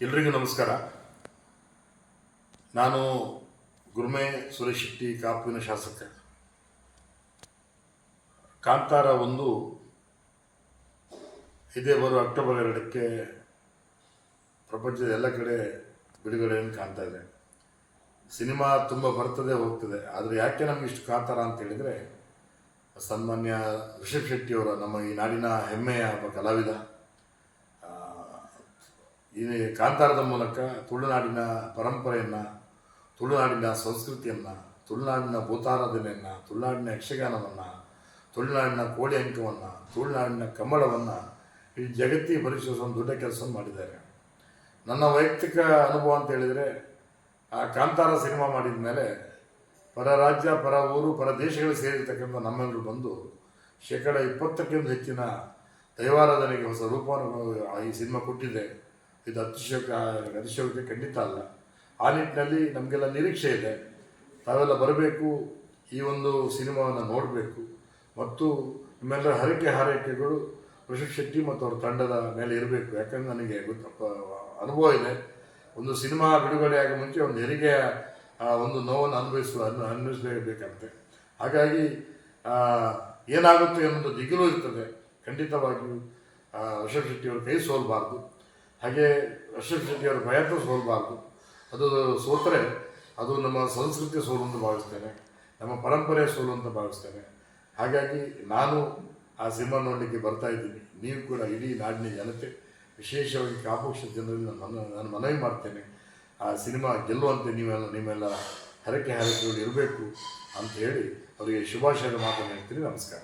ಎಲ್ರಿಗೂ ನಮಸ್ಕಾರ. ನಾನು ಗುರುಮೆ ಸುರೇಶ್ ಶೆಟ್ಟಿ, ಕಾಪುವಿನ ಶಾಸಕ. ಕಾಂತಾರ ಒಂದು ಇದೇ ಬರೋ ಅಕ್ಟೋಬರ್ ಎರಡಕ್ಕೆ ಪ್ರಪಂಚದ ಎಲ್ಲ ಕಡೆ ಬಿಡುಗಡೆಯನ್ನು ಕಾಣ್ತಾ ಇದೆ. ಸಿನಿಮಾ ತುಂಬ ಬರ್ತದೆ, ಹೋಗ್ತದೆ. ಆದರೆ ಯಾಕೆ ನಮ್ಗೆ ಇಷ್ಟು ಕಾಂತಾರ ಅಂತ ಹೇಳಿದರೆ, ಸನ್ಮಾನ್ಯ ರಿಷಬ್ ಶೆಟ್ಟಿಯವರ ನಮ್ಮ ಈ ನಾಡಿನ ಹೆಮ್ಮೆಯ ಒಬ್ಬ ಕಲಾವಿದ. ಈ ಕಾಂತಾರದ ಮೂಲಕ ತುಳುನಾಡಿನ ಪರಂಪರೆಯನ್ನು, ತುಳುನಾಡಿನ ಸಂಸ್ಕೃತಿಯನ್ನು, ತುಳುನಾಡಿನ ಭೂತಾರಾಧನೆಯನ್ನು, ತುಳುನಾಡಿನ ಯಕ್ಷಗಾನವನ್ನು, ತುಳುನಾಡಿನ ಕೋಳಿ ಅಂಕವನ್ನು, ತುಳುನಾಡಿನ ಕಮಳವನ್ನು ಈ ಜಗತ್ತಿಗೆ ಪರಿಚಯಿಸುವ ಒಂದು ದೊಡ್ಡ ಕೆಲಸ ಮಾಡಿದ್ದಾರೆ. ನನ್ನ ವೈಯಕ್ತಿಕ ಅನುಭವ ಅಂತ ಹೇಳಿದರೆ, ಆ ಕಾಂತಾರ ಸಿನಿಮಾ ಮಾಡಿದ ಮೇಲೆ ಪರ ರಾಜ್ಯ, ಪರ ಊರು, ಪರ ದೇಶಗಳು ಸೇರಿರ್ತಕ್ಕಂಥ ನಮ್ಮೆಲ್ಲರೂ ಬಂದು ಶೇಕಡ ಇಪ್ಪತ್ತಕ್ಕಿಂತ ಹೆಚ್ಚಿನ ದೈವಾರಾಧನೆಗೆ ಹೊಸ ರೂಪವನ್ನು ಈ ಸಿನಿಮಾ ಕೊಟ್ಟಿದೆ. ಇದು ಅತಿಶಯೋಕ ಅತಿಶಯೋಕ್ತಿ ಖಂಡಿತ ಅಲ್ಲ. ಆ ನಿಟ್ಟಿನಲ್ಲಿ ನಮಗೆಲ್ಲ ನಿರೀಕ್ಷೆ ಇದೆ. ತಾವೆಲ್ಲ ಬರಬೇಕು, ಈ ಒಂದು ಸಿನಿಮಾವನ್ನು ನೋಡಬೇಕು. ಮತ್ತು ನಿಮ್ಮೆಲ್ಲರ ಹರಕೆ ಹಾರೈಕೆಗಳು ಋಷಭ್ ಶೆಟ್ಟಿ ಮತ್ತು ಅವರ ತಂಡದ ಮೇಲೆ ಇರಬೇಕು. ಯಾಕಂದ್ರೆ ನನಗೆ ಗೊತ್ತ ಅನುಭವ ಇದೆ. ಒಂದು ಸಿನಿಮಾ ಬಿಡುಗಡೆಯಾಗ ಮುಂಚೆ ಒಂದು ಹೆರಿಗೆಯ ಒಂದು ನೋವನ್ನು ಅನುಭವಿಸುವ, ಅನ್ನು ಅನುಭವಿಸಬೇಕಂತೆ ಹಾಗಾಗಿ ಏನಾಗುತ್ತೆ ಅನ್ನೋದು ದಿಗಿಲು ಇರ್ತದೆ. ಖಂಡಿತವಾಗಿಯೂ ಋಷಭ್ ಶೆಟ್ಟಿಯವರ ಕೈ ಸೋಲ್ಬಾರ್ದು. ಹಾಗೆ ರಿಷಬ್ ಶೆಟ್ಟಿಯವರ ಪ್ರಯತ್ನ ಸೋಲ್ಬಾರ್ದು ಅದು ಸೋತರೆ, ಅದು ನಮ್ಮ ಸಂಸ್ಕೃತಿ ಸೋಲು ಅಂತ ಭಾವಿಸ್ತೇನೆ, ನಮ್ಮ ಪರಂಪರೆಯ ಸೋಲು ಅಂತ ಭಾವಿಸ್ತೇನೆ. ಹಾಗಾಗಿ ನಾನು ಆ ಸಿನಿಮಾ ನೋಡಲಿಕ್ಕೆ ಬರ್ತಾ ಇದ್ದೀನಿ. ನೀವು ಕೂಡ ಇಡೀ ನಾಡಿನ ಜನತೆ, ವಿಶೇಷವಾಗಿ ಕಾಪುಕ್ಷ ಜನರಲ್ಲಿ ನಾನು ನಾನು ಮನವಿ ಮಾಡ್ತೇನೆ, ಆ ಸಿನಿಮಾ ಗೆಲ್ಲುವಂತೆ ನೀವೆಲ್ಲ ನಿಮ್ಮೆಲ್ಲ ಹರಕೆ ಹರಕೆಗಳು ಇರಬೇಕು ಅಂತ ಹೇಳಿ ಅವರಿಗೆ ಶುಭಾಶಯದ ಮಾತನ್ನು ಹೇಳ್ತೀನಿ. ನಮಸ್ಕಾರ.